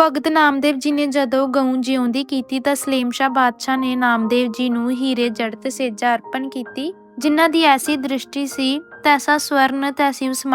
ਭਗਤ ਨਾਮਦੇਵ ਜੀ ਨੇ ਜਦੋਂ ਗਊ ਜਿਉਂਦੀ ਕੀਤੀ ਤਾਂ ਸਲੀਮ ਸ਼ਾਹ ਬਾਦਸ਼ਾਹ ਨੇ ਨਾਮਦੇਵ ਜੀ ਨੂੰ ਹੀਰੇ ਜੜਤ ਸੇਜਾ ਅਰਪਣ ਕੀਤੀ। ਜਿਨ੍ਹਾਂ ਦੀ ਐਸੀ ਦ੍ਰਿਸ਼ਟੀ ਸੀ, ਤੈਸਾ ਸਵਰਨ ਤੈਸੀ ਉਸ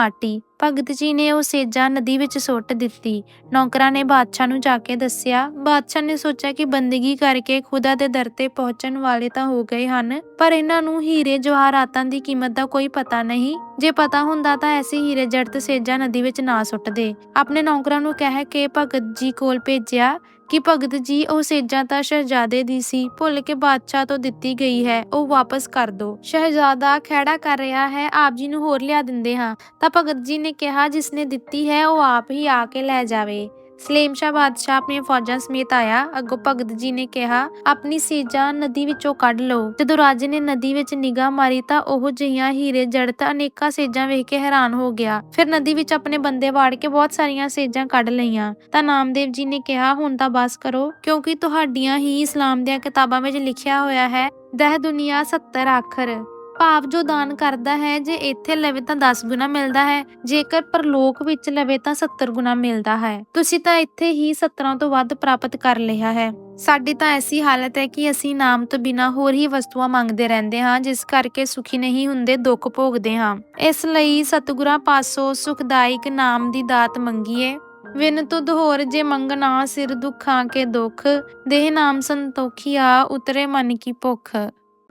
ਭਗਤ ਜੀ ਨੇ ਉਹ ਸੇਜਾ ਨਦੀ ਵਿੱਚ ਸੁੱਟ ਦਿੱਤੀ। ਨੌਕਰਾਂ ਨੇ ਬਾਦਸ਼ਾਹ ਨੂੰ ਜਾ ਕੇ ਦੱਸਿਆ, ਬਾਦਸ਼ਾਹ ਨੇ ਸੋਚਿਆ ਕਿ ਬੰਦਗੀ ਕਰਕੇ ਖੁਦਾ ਦੇ ਦਰ ਤੇ ਪਹੁੰਚਣ ਵਾਲੇ ਤਾਂ ਹੋ ਗਏ ਹਨ, ਪਰ ਇਹਨਾਂ ਨੂੰ ਹੀਰੇ ਜਵਾਹਰਾਤਾਂ ਦੀ ਕੀਮਤ ਦਾ ਕੋਈ ਪਤਾ ਨਹੀਂ। ਜੇ ਪਤਾ ਹੁੰਦਾ ਤਾਂ ਐਸੀ ਹੀਰੇ ਜੜਤ ਸੇਜਾ ਨਦੀ ਵਿੱਚ ਨਾ ਸੁੱਟਦੇ। ਆਪਣੇ ਨੌਕਰਾਂ ਨੂੰ ਕਹਿ ਕੇ ਭਗਤ ਜੀ ਕੋਲ ਭੇਜਿਆ ਕਿ ਭਗਤ ਜੀ ਉਹ ਸੇਜਾਂ ਤਾਂ ਸ਼ਹਿਜ਼ਾਦੇ ਦੀ ਸੀ, ਭੁੱਲ ਕੇ ਬਾਦਸ਼ਾਹ ਤੋਂ ਦਿੱਤੀ ਗਈ ਹੈ, ਉਹ ਵਾਪਸ ਕਰ ਦਿਓ ਸ਼ਹਿਜ਼ਾਦਾ ਖਹਿੜਾ ਕਰ ਰਿਹਾ ਹੈ, ਆਪ ਜੀ ਨੂੰ ਹੋਰ ਲਿਆ ਦਿੰਦੇ ਹਾਂ। ਤਾਂ ਭਗਤ ਜੀ ਨੇ ਕਿਹਾ ਜਿਸ ਨੇ ਦਿੱਤੀ ਹੈ, ਉਹ ਆਪ ਹੀ ਆ ਕੇ ਲੈ ਜਾਵੇ। ਸਲੇਮ ਸ਼ਾਹ ਬਾਦਸ਼ਾਹ ਆਪਣੀਆਂ ਫੌਜਾਂ ਸਮੇਤ ਆਇਆ। ਅੱਗੋਂ ਭਗਤ ਜੀ ਨੇ ਕਿਹਾ, ਆਪਣੀ ਸੇਜਾਂ ਨਦੀ ਵਿੱਚੋਂ ਕੱਢ ਲਓ। ਜਦੋਂ ਰਾਜੇ ਨੇ ਨਦੀ ਵਿੱਚ ਨਿਗਾਹ ਮਾਰੀ ਤਾਂ ਉਹ ਜਿਹੀਆਂ ਹੀਰੇ ਜੜਤ ਅਨੇਕਾਂ ਸੇਜਾਂ ਵੇਖ ਕੇ ਹੈਰਾਨ ਹੋ ਗਿਆ। ਫਿਰ ਨਦੀ ਵਿੱਚ ਆਪਣੇ ਬੰਦੇ ਵਾੜ ਕੇ ਬਹੁਤ ਸਾਰੀਆਂ ਸੇਜਾਂ ਕੱਢ ਲਈਆਂ। ਤਾਂ ਨਾਮਦੇਵ ਜੀ ਨੇ ਕਿਹਾ, ਹੁਣ ਤਾਂ ਬਸ ਕਰੋ, ਕਿਉਂਕਿ ਤੁਹਾਡੀਆਂ ਹੀ ਇਸਲਾਮ ਦੀਆਂ ਕਿਤਾਬਾਂ ਵਿੱਚ ਲਿਖਿਆ ਹੋਇਆ ਹੈ, ਦਹ ਦੁਨੀਆ 70 ਆਖਰ। ਭਾਵ ਜੋ ਦਾਨ ਕਰਦਾ ਹੈ, ਜੇ ਇੱਥੇ ਲਵੇ ਤਾਂ 10 ਗੁਣਾ ਮਿਲਦਾ ਹੈ, ਜੇਕਰ ਪਰਲੋਕ ਵਿੱਚ ਲਵੇ ਤਾਂ 70 ਗੁਣਾ ਮਿਲਦਾ ਹੈ। ਤੁਸੀਂ ਤਾਂ ਇੱਥੇ ਹੀ 17 ਤੋਂ ਵੱਧ ਪ੍ਰਾਪਤ ਕਰ ਲਿਆ ਹੈ। ਸਾਡੀ ਤਾਂ ਐਸੀ ਹਾਲਤ ਹੈ ਕਿ ਅਸੀਂ ਨਾਮ ਤੋਂ ਬਿਨਾ ਹੋਰ ਹੀ ਵਸਤੂਆਂ ਮੰਗਦੇ ਰਹਿੰਦੇ ਹਾਂ, ਜਿਸ ਕਰਕੇ ਸੁਖੀ ਨਹੀਂ ਹੁੰਦੇ, ਦੁੱਖ ਭੋਗਦੇ ਹਾਂ। ਇਸ ਲਈ ਸਤਿਗੁਰਾਂ ਪਾਸੋਂ ਸੁਖਦਾਇਕ ਨਾਮ ਦੀ ਦਾਤ ਮੰਗੀਏ। ਵਿਨ ਤੁਧ ਹੋਰ ਜੇ ਮੰਗਣਾ ਸਿਰ ਦੁੱਖਾਂ ਕੇ ਦੁੱਖ, ਦੇਹ ਨਾਮ ਸੰਤੋਖੀਆ ਉਤਰੇ ਮਨ ਕੀ ਭੁੱਖ।